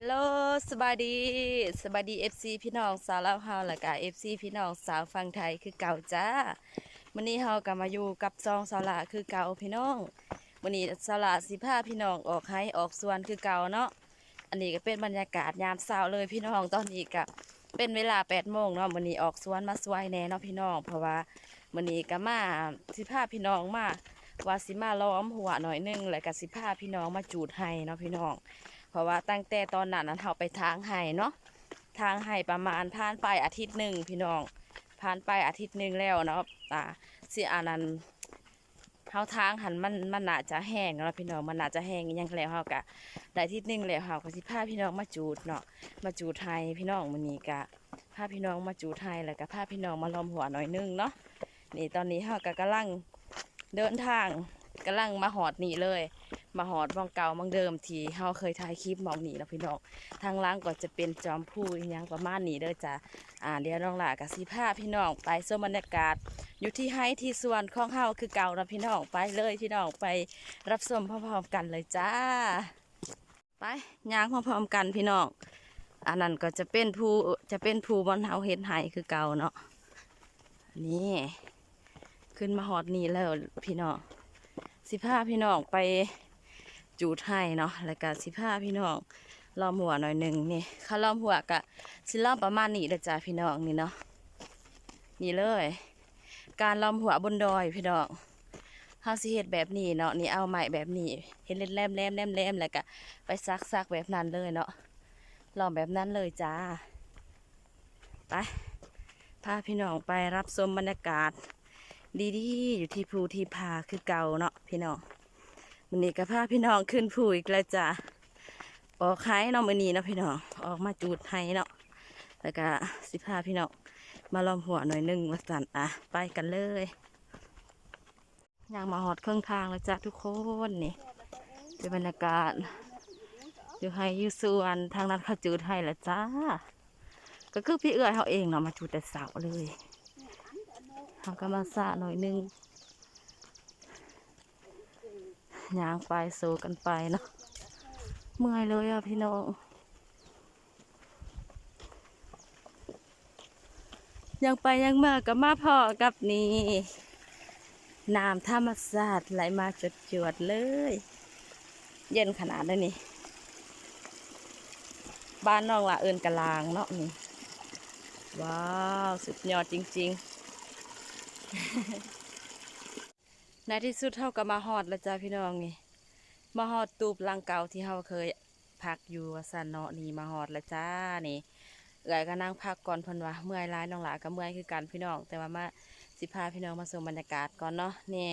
ฮัลโหลสบายดีสบายดี FC พี่น้องสาวลาวเฮาและก็ FC พี่น้องสาวฝั่งไทยคือเก่าจ้ามื้อนี้เฮาก็มาอยู่กับซองสาวลาคือเก่าพี่น้องมื้อนี้สาวลาสิพาพี่น้องออกให้ออกสวนคือเก่าเนาะอันนี้ก็เป็นบรรยากาศยามเช้าเลยพี่น้องตอนนี้ก็เป็นเวลา8โมงเนาะมื้อนี้ออกสวนมาสวยแน่เนาะพี่น้องเพราะว่ามื้อนี้ก็มาสิพาพี่น้องมาว่าสิมาล้อมหัวหน่อยหนึงแล้วก็สิพาพี่น้องมาจูดให้เนาะพี่น้อง ราะว่าตั้งแต่ตอนนั้นนั้นเราไปทางไห้เนาะทางไห้ประมาณผ่านไปอาทิตย์หนึ่งพี่น้องผ่านไปอาทิตย์หนึ่งแล้วเนาะอ่าสิอันนั้นเขาทางหันมันมันน่าจะแห้งแล้วพี่น้องมันน่าจะแห้งอิหยังแล้วเฮากะได้อาทิตย์หนึ่งแล้วเฮาก็สิพาพี่น้องมาจูดเนาะมาจูดไทยพี่น้องมื้อนี้กะพาพี่น้องมาจูดไทยแล้วก็พาพี่น้องมาลอมหัวหน่อยนึงเนาะนี่ตอนนี้เฮาก็กำลังเดินทางกำลังมาหอดนี่เลย มาหอดมองเก่ามองเดิมที่เฮาเคยถ่ายคลิปมองหนี้นะพี่น้องทางล่างก็จะเป็นจอมผู้ยังประมาณนี้เด้อจ้ะอ่าเดี๋ยวน้องหล่ากับสีผ้าพี่น้องไปชมบรรยากาศ อยู่ที่ไฮที่สวนของเฮาคือเก่านะพี่น้องไปเลยพี่น้องไปรับชมพร้อมๆกันเลยจ้า ไปย่างพร้อมๆกันพี่น้องอันนั้นก็จะเป็นผู้จะเป็นผู้บอลเฮาเฮ็ดไห้คือเก่าเนาะนี่ขึ้นมาหอดนี่แล้วพี่น้องสิพาพี่น้องไป จูดให้เนาะแล้วก็สิพาพี่น้องล้อมหัวหน่อยหนึ่งนี่ข้าล้อมหัวกะสิล้อมประมาณนี้เด้อจ้าพี่น้องนี่เนาะนี่เลย การล้อมหัวบนดอยพี่น้องเฮาสิเฮ็ดแบบนี้เนาะนี่เอาไม้แบบนี้เฮ็ดเล่นแลมแลมแลมแลมแล้วก็ไปซักซักแบบนั้นเลยเนาะล้อมแบบนั้นเลยจ้าไปพาพี่น้องไปรับชมบรรยากาศ ดีๆอยู่ที่ภูที่พาคือเก่าเนาะพี่น้อง มันนี้ก็พาพี่น้องขึ้นภูอีกแล้วจ้ะออกไห้เนาะมือนี้เนาะพี่น้องออกมาจูดไห้เนาะแล้วก็สิพาพี่น้องมาล้อมหัวหน่อยหนึงมาสั่นอะไปกันเลยย่างมาหอดเครื่องทางแล้วจ้ะทุกคนนี่เป็นบรรยากาศอยู่ไห้ยูส่วนทางนั้นเขาจูดไห้แล้วจ้า ก็คือพี่เอื้อยเขาเองเนาะมาจูดแต่เสาเลยทำกำลังสะหน่อยหนึง ยางไปโซกันไปเนาะเมื่อยเลยอะพี่น้องยังไปยังมากับมาพอกับนี่น้ำธรรมศาสตร์ไหลมาจดจวดๆเลย เย็นขนาดนั้นนี่ บ้านน้องละเอินกะลางเนาะนี่ ว้าว สุดยอดจริง ๆ ในที่สุดเท่ากับมาฮอดแล้วจ้าพี่น้องนี่ มาฮอดตูบหลังเก่าที่เฮาเคยพักอยู่สันเนาะนี่มาฮอดแล้วจ้านี่เอื้อยก็นั่งพักก่อนพิ่นว่าเมื่อยร้ายน้องหลาก็เมื่อยคือกันพี่น้อง แต่ว่ามาสิพาพี่น้องมาส่งบรรยากาศก่อนเนาะนี่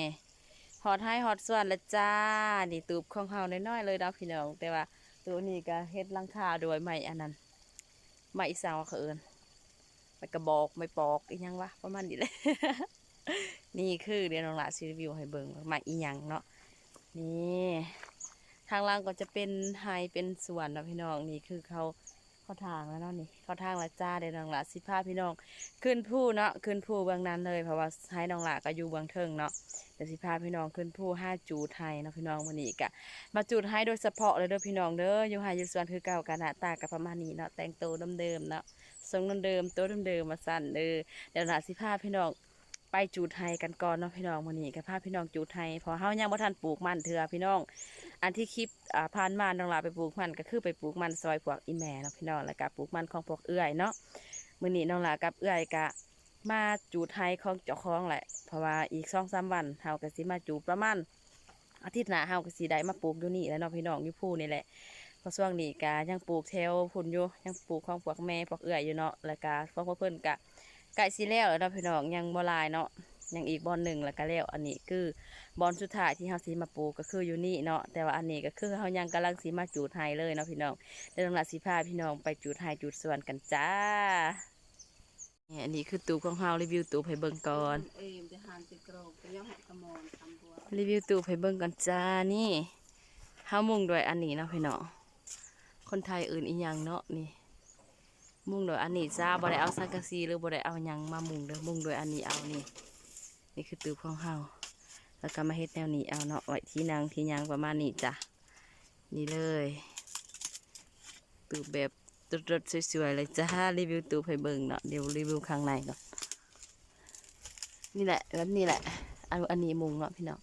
ฮอดให้ฮอดส่วนล้วจ้านี่ตูบของเฮาน้อยๆเลยเนาะพี่น้อง แต่ว่าตัวนี้ก็เฮ็ดหลังคาด้วยไม้อันนั้นไม้อีสาวเขาเอิ้นไม้กระบอกไม้ปอกอีหยังวะประมาณนี้เลย นี่คือเดี๋ยวน้องหลาซีรีวิวให้เบิ่งมาอีหยังเนาะนี่ทางล่างก็จะเป็นไฮเป็นสวนนะพี่น้องนี่คือเขาเขาทางแล้วเนาะนี่เขาทางแล้วจ้าเดี๋ยวน้องหลาสิพาพี่น้องขึ้นผู้เนาะขึ้นผู้เบื้องนั้นเลยเพราะว่าให้น้องหลาก็อยู่เบื้องเทิงเนาะเดี๋ยวสิพาพี่น้องขึ้นผู้ห้าจูดไทยเนาะพี่น้องวันนี้กะมาจูดให้โดยเฉพาะเลยเด้อพี่น้องเด้ออยู่ไฮอยู่สวนคือเก่ากันหน้าตากับประมาณนี้เนาะแต่งตัวเดิมๆเนาะทรงเดิมๆตัวเดิมๆมาสั่นเด้อเดี๋ยวหลาสิพาพี่น้อง ไปจูดไทยกันก่อนเนาะพี่น้องมื้อนี้ก็พาพี่น้องจูดไทยพอเฮายังบ่ทันปลูกมันเถื่อพี่น้อง อันที่คลิปอ่าผ่านมาน้องลาไปปลูกมันก็คือไปปลูกมันซอยพวกอีแม่เนาะพี่น้องแล้วก็ปลูกมันของพวกเอื้อยเนาะมื้อนี้น้องลากับเอื้อยก็มาจูดไทยของเจ้าของแหละเพราะว่าอีก2-3วันเฮาก็สิมาจูดประมาณอาทิตย์หน้าเฮาก็สิได้มาปลูกอยู่นี่แล้วเนาะพี่น้องอยู่ภูนี่แหละพราะช่วงนี้ก็ยังปลูกแถวพุ่นอยู่ยังปลูกของพวกแม่พวกเอื้อยอยู่เนาะแล้วก็พวกเพิ่อนก็ ใกล้สิแล้วแล้วเนาะพี่น้องยังบ่หลายเนาะยังอีกบอนหนึ่งแล้วก็แล้วอันนี้คือบอนสุดท้ายที่เฮาสีมาปลูกก็คืออยู่นี่เนาะแต่ว่าอันนี้ก็คือเฮายังกำลังสีมาจูดไฮเลยเนาะพี่น้องเดี๋ยวน้าสีพาพี่น้องไปจูดไฮจูดสวนกันจ้าเนี่อันนี้คือตูของเฮารีวิวตูบให้เบิ่งก่อนรีวิวตูบให้เบิ่งก่อนจ้านี่เฮามุ่งด้วยอันนี้เนาะพี่น้องคนไทยอื่นอีหยังเนาะนี่ มุ่งโดยอันนี้จ้าบ่ได้เอาสังกะสีหรือบ่ได้เอาหยังมามุ่งเด้อมุ่งโดยอันนี้เอานี่ นี่คือตูบของเฮาแล้วก็มาเฮ็ดแนวนี้เอาเนาะไว้ที่นางที่ยางประมาณนี้จ้ะนี่เลยตูตูบแบบรถๆสวยๆเลยจ้ารีวิวตูบให้เบิ่งเนาะเดี๋ยวรีวิวข้างในก่อนนี่แหละแบบนี้แหละอันอันนี้มุงเนาะพี่น้อง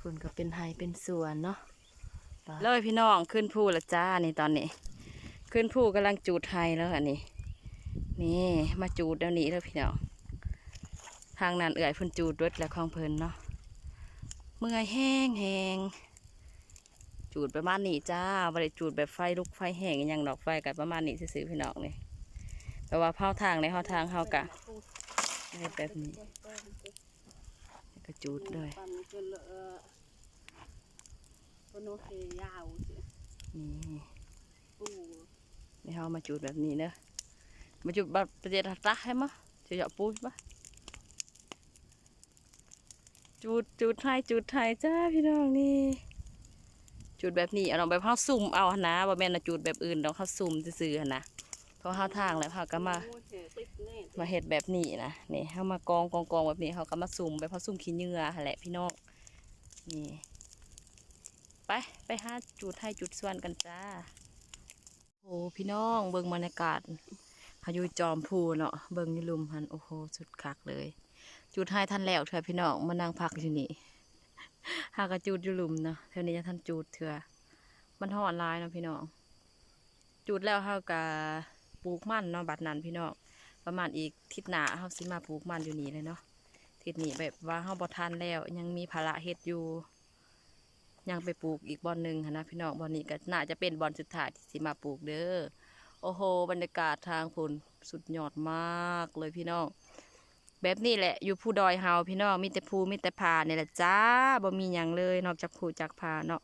คุณก็เป็นไฮเป็นสวนเนาะเลยพี่น้องขึ้นภูละจ้านี่ตอนนี้ ขึ้นภูกำลังจูดไฮแล้วอันนี้นี่มาจูดเดี๋ยวนี้แล้วพี่น้องทางนั้นเอื่อยเพิ่นจูดรถแล้วของเพิ่นเนาะเมื่อยแห้งแห้งจูดประมาณนี้จ้าบริจูดแบบไฟลุกไฟแห้งอหยังดอกไฟกับประมาณนี้ซื่อพี่น้องนี่แปลว่าเผาทางในเผาทางเฮากะแบบนี้ก็จูดเลยปันจ นี่เฮามาจูดแบบนี้เนอะมาจูดแบบประเดี๋ยวรักให้มะจะหยาะปุ้ยปะจูดจูดไทยจูดไทยจ้าพี่น้องนี่จูดแบบนี้เอาลองแบบเฮาซุ่มเอาหนนะบ่แม่นจูดแบบอื่นดอกเฮาซุ่มซื่อนะเพราะเฮาทางแล้วเฮาก็มา มาเฮ็ดแบบนี้นะนี่เฮามากองกองกองแบบนี้เฮาก็มาซุ่มแบบเฮาซุ่มขี้เหงื่อแหละพี่น้องนี่ไปไปหาจูดไทยจูดส่วนกันจ้า โอ้พี่น้องเบิ่งบรรยากาศเฮายู่จอมพูเนาะเบิ่งนี่ลุมหันโอ้โหสุดคักเลยจูดไทยทันแล้วเถอะพี่น้องมานั่งพักอยู่นี่หากระจูดอยู่ลุมเนาะเท่านี้จะทันจูดเถื่อมันห่อนลายเนาะพี่น้องจูดแล้วเฮากะปลูกมันเนาะบัดนั้นพี่น้องประมาณอีกทิศหน้าเฮาสิมาปลูกมันอยู่นี่เลยเนาะทิศนี้แบบว่าเฮาบ่ทันแล้ว ยังมีภาระเฮ็ดอยู่ ยังไปปลูกอีกบอนหนึ่งนะพี่น้องบอนนี้ก็น่าจะเป็นบอนสุดท้ายที่สิมาปลูกเด้อโอ้โห บรรยากาศทางพุนสุดยอดมากเลยพี่น้องแบบนี้แหละอยู่ผู้ดอยเฮาพี่น้องมีแต่ภูมีแต่ผาเนี่ยแหละจ้าบ่มีหยังเลยนอกจากภูจากผาเนาะ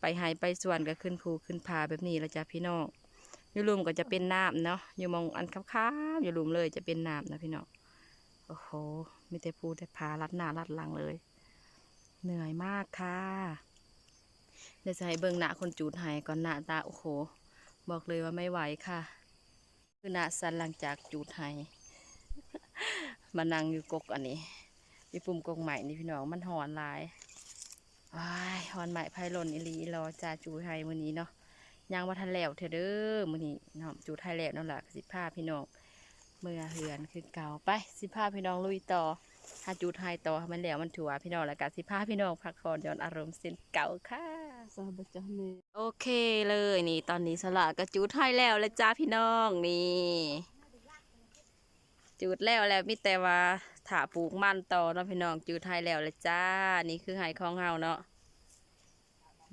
ไปไฮไปส่วนก็ขึ้นภูขึ้นผาแบบนี้ละจ้าพี่น้องอยู่หลุมก็จะเป็นน้ำเนาะอยู่มองอันค้าวๆอยู่หลุมเลยจะเป็นน้ำนะพี่น้องโอ้โหมีแต่ภูแต่ผาลัดหน้าลัดหลังเลย เหนื่อยมากค่ะ เดี๋ยวจะให้เบิ่งหน้าคนจูดไห้ก่อนหน้าตาโอ้โห บอกเลยว่าไม่ไหวค่ะ คือหน้าสันหลังจากจูดไห้มานั่งอยู่กกอันนี้มีปุ่มกกใหม่นี่พี่น้องมันหอนหลายว้ายหอนใหม่ไพลนอิลีรอจ่าจูดไทยมื้อนี้เนาะยังว่าทันแล้วเถอเด้อมื้อนี้เนาะจูดไทยแล้วนั่นแหละสิพาพี่น้องเมื่อเฮือนคือเก่าไปสิพาพี่น้องลุยต่อ ถ้าจูไทยต่อมันแล้วมันถั่วพี่น้องแล้วก็สิพาพี่น้องพักผ่อนย้อนอารมณ์เส้นเก่าค่ะซาบะจ้าเมโอเคเลยนี่ ตอนนี้สละก็จูดให้แล้วแล้วจ้าพี่น้องนี่จูดแล้วแล้วมีแต่ว่าถาปลูกมันต่อเนาะพี่น้องจูดให้แล้วแล้วจ้า นี่คือไห้ของเฮาเนาะ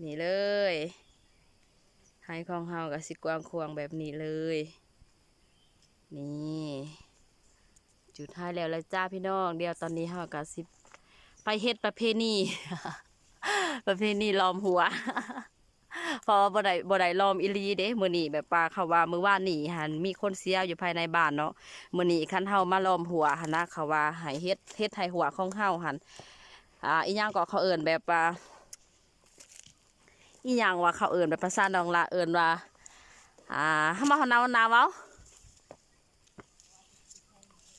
นี่เลยไห้ของเฮากับสิกวางควงแบบนี้เลย นี่ จุดให้แล้วแล้วจ้าพี่น้อง เดี๋ยวตอนนี้เฮากับสิไปเฮ็ดประเพณีประเพณีล้อมหัวพราะว่าบ่ได้บ่ได้ล้อมอีลีเด้มื้อนี้แบบว่าเขาว่ามื้อว่านนี้หันมีคนเสียอยู่ภายในบ้านเนาะมื้อนี้คันเฮามาล้อมหัวหันนะเขาว่าให้เฮ็ดเฮ็ดให้หัวของเฮาหันอ่าอีหยังก็เขาเอิ้นแบบว่าอีหยังว่าเขาเอิ้นแบบภาษาดองละเอิ้นว่าอ่าเฮามาเฮานานาเว้าเนานาเอ้ยแบบว่า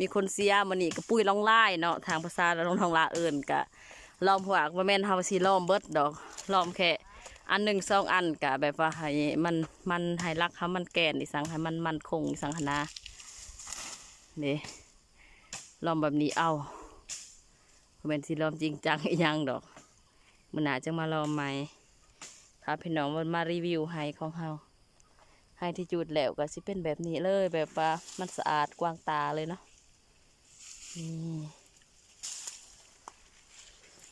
ายเอ๊ะกินแล้วเพื่อเจกรองเจฮะมอเฮ้ยนี่เซียน้อยโอ้ให้หัวมันอ่าให้หัวมันดีมันยังหนนะตามบุหานเพนว่าเพอเมื่อวานนี้ท่านมีคนเสียมันนี่ก็ปุยลองไล่เนาะทางภาษาเราลองทองลาเอิญกะล้อมหัวว่าแม่นเฮาสิล้อมเบิดดอกล้อมแค่อันหนึ่งสองอันกะแบบว่าให้มันมันให้รักเขามันแก่นอีสังให้มันมันคงอีสังหนนานี่ลองแบบนี้เอาบ่เป็นสิลองจริงจังอียังดอกมันอาจจะมาลองใหม่พาพี่น้องมันมารีวิวให้ของเฮาให้ที่จุดแล้วก็สิเป็นแบบนี้เลยแบบว่ามันสะอาดกว้างตาเลยเนาะ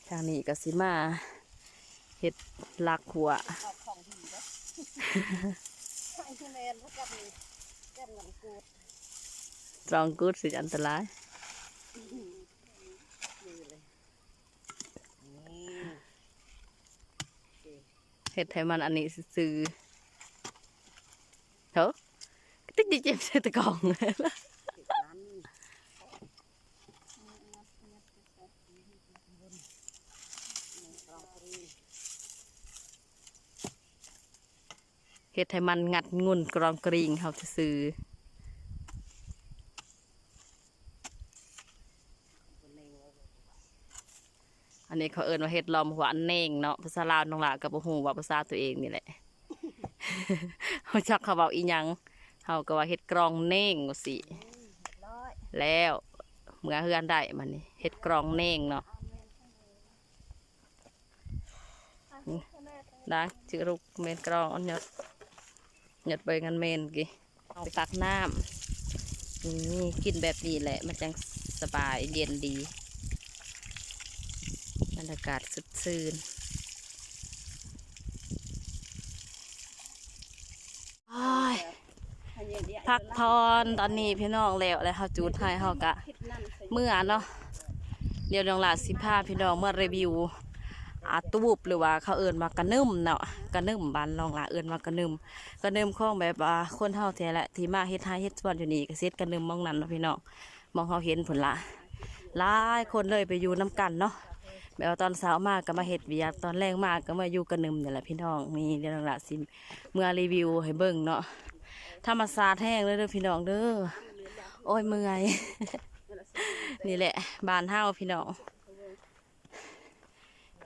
ทางนี้ก็สิมาเห็ดลักหัวเอาของดีนะไอ้คะแนนพวกกับนี่แก้มหนังกูดตรองกูดสิอันตรายดีเลยนี่เห็ดให้มันอันนี้ซื้อเถอะติ๊กดิเจมใส่ตะกองติดนั้น เฮ็ดให้มันงัดงุนกรองกริงเฮาซื้ออันนี้เขาเอิ้นว่าเฮ็ดลอมหัวอันเน่งเนาะภาษาลาวน้องหละกับบ่ฮู้ว่าภาษาตัวเองนี่แหละเฮาจักเขาเว้าอีหยังเฮาก็ว่าเฮ็ดกรองเน่งว่าสิร้อยแล้วเมื่อเฮือนได้มันนี่เฮ็ดกรองเน่งเนาะดังจือรุกเมนกรองอันหยด หยดไปงันเมนกี่เอาตักน้ำนี่กินแบบนี้แหละ มันจังสบายเย็นดีบรรยากาศสดชื่นอ้พักพรตอนนี้พี่น้องแล้วแล้วเขาจูดให้เขากะ เมื่อเนาะเดี๋ยวน้องหลาสิพาพี่น้องเมื่อรีวิว อาตูบหรือว่าเขาเอิญมากระนึ่มเนาะกระนึ่มบ้านน้องลาเอิญมากระนึ่มกระนึ่มข้องแบบว่าคนเฮาแท้แหละที่มาเฮ็ดไทยเฮ็ดสวนอยู่นี่ก็เซ็ดกระนึ่มมองนั้นเนาะพี่น้องมองเขาเห็นผลละหลายคนเลยไปอยู่น้กันเนาะแบบว่าตอนเช้ามากก็มาเฮ็ดเวียกตอนแรงมากก็มาอยู่กระนึ่มนี่แหละพี่น้องนี่เดี๋ยวน้องลาสิเมื่อรีวิวให้เบิ่งเนาะธรรมศาสตร์แห้งเลยเด้อพี่น้องเด้อโอ้ยเมื่อยนี่แหละบานเฮาพี่น้อง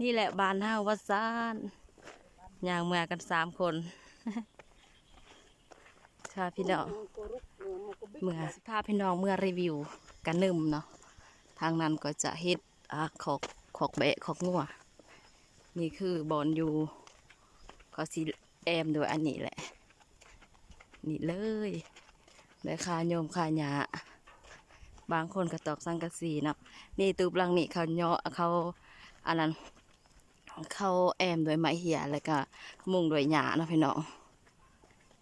นี่แหละบานเฮาวัดซานย่างเมื่อกันสามคนชาพี่น้องเมื่อสิพาพี่น้องเมื่อรีวิวกันนึ่มเนาะทางนั้นก็จะเฮ็ดอาขอกขอกแบะขอกงัวนี่คือบอนอยู่ก็สีแอมด้วยอันนี้แหละ นี่เลยได้คาโยมคาหยาบางคนก็ตอกสังกะสีเนาะนี่ตูบลังนี่เขาเนาะเขาอันนั้น เขาแอมด้วยไม้เหียแล้วก็มุงด้วยหญ้าเนาะพี่น้อง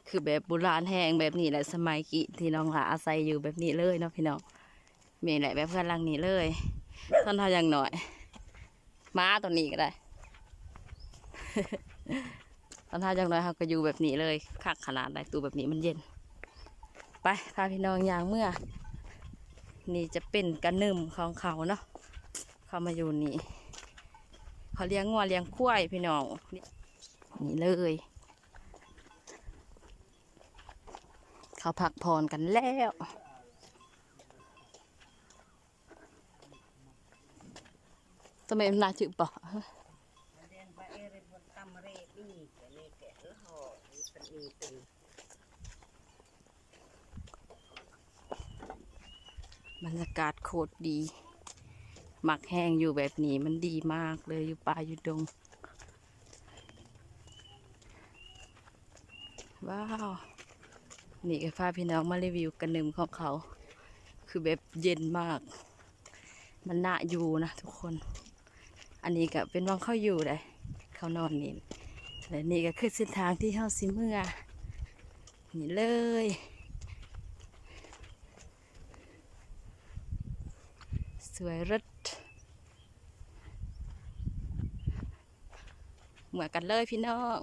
คือแบบโบราณแห้งแบบนี้แหละสมัยกี้ที่น้องหลาอาศัยอยู่แบบนี้เลยเนาะพี่น้องมีแหละแบบเพื่อนหลังนี้เลยตอนเท่ายังหน่อยม้าตัวนี้ก็ได้ ตอนเท่ายังหน้อยเขาก็อยู่แบบนี้เลยคักขนาดใดตูแบบนี้มันเย็น ไปพาพี่น้องยางเมื่อ นี่จะเป็นกระนึ่มของเขาเนาะเขามาอยู่นี่ เขาเลี้ยงงัวเลี้ยงควายพี่น้องนี่เลยเขาพักผ่อนกันแล้วทำไมมันน่าจืดปะบรรยากาศโคตรดี หมักแห้งอยู่แบบนี้มันดีมากเลยอยู่ป่าอยู่ดง ว้าว นี่ก็พาพี่น้องมารีวิวกันนึ่งของเขา คือแบบเย็นมาก มันน่าอยู่นะทุกคน อันนี้ก็เป็นวังเข้าอยู่เลย เขานอนนี่และนี่ก็คือเส้นทางที่เฮาสิเมื่อนี่เลยสวยรด เหมือนกันเลยพี่น้อง